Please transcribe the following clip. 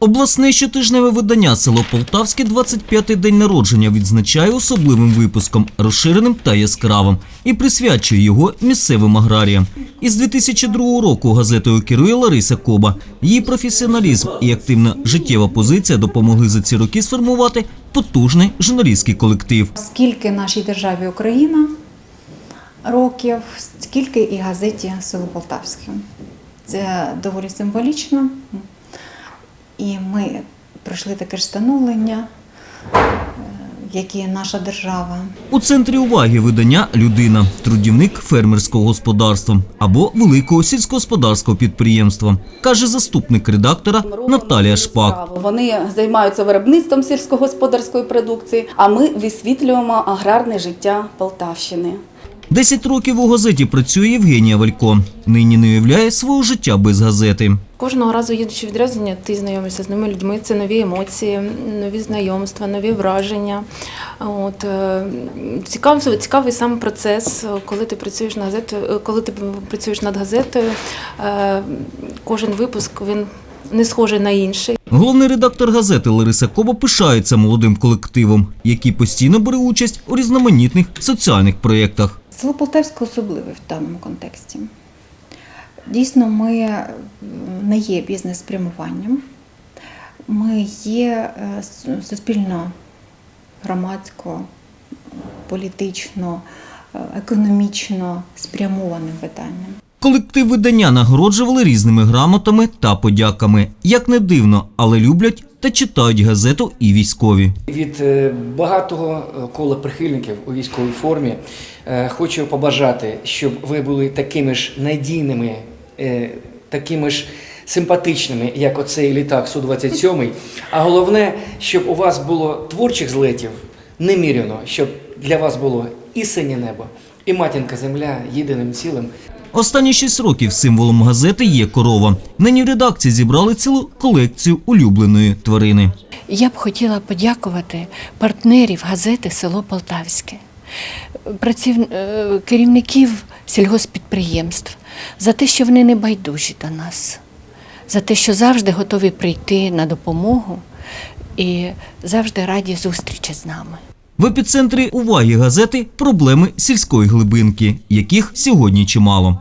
Обласне щотижневе видання село Полтавське 25-й день народження відзначає особливим випуском, розширеним та яскравим, і присвячує його місцевим аграріям. Із 2002 року газетою керує Лариса Коба. Її професіоналізм і активна життєва позиція допомогли за ці роки сформувати потужний журналістський колектив. Скільки нашій державі Україна років, скільки і газеті Село Полтавське. Це доволі символічно. Пройшли таке ж становлення, е, як і наша держава. У центрі уваги видання людина, трудівник фермерського господарства або великого сільськогосподарського підприємства, каже заступник редактора Наталія Шпак. Вони займаються виробництвом сільськогосподарської продукції, а ми висвітлюємо аграрне життя Полтавщини. Десять років у газеті працює Євгенія Валько. Нині не уявляє свого життя без газети. Кожного разу їдучи відрядження, ти знайомишся з ними людьми. Це нові емоції, нові знайомства, нові враження. От е, цікавий, цікавий сам процес, коли ти працюєш на газету, коли ти працюєш над газетою. е, Кожен випуск він не схожий на інший. Головний редактор газети Лариса Коба пишається молодим колективом, який постійно бере участь у різноманітних соціальних проєктах. Село Полтавське особливе в даному контексті. Дійсно, ми е, не є бізнес-спрямуванням, ми є е, суспільно громадсько, політично, е, економічно спрямованим питанням. Колектив видання нагороджували різними грамотами та подяками. Як не дивно, але люблять та читають газету і військові. Від е, багатого кола прихильників у військовій формі е, хочу побажати, щоб ви були такими ж надійними, е, такими ж симпатичними, як оцей літак Су-27. А головне, щоб у вас було творчих злетів неміряно, щоб для вас було і синє небо, і матінка земля єдиним цілим. Останні шість років символом газети є корова. Нині в редакції зібрали цілу колекцію улюбленої тварини. Я б хотіла подякувати партнерів газети Село Полтавське, праців... е, керівників сільгоспідприємств за те, що вони не байдужі до нас, за те, що завжди готові прийти на допомогу і завжди раді зустрічі з нами. В епіцентрі уваги газети проблеми сільської глибинки, яких сьогодні чимало.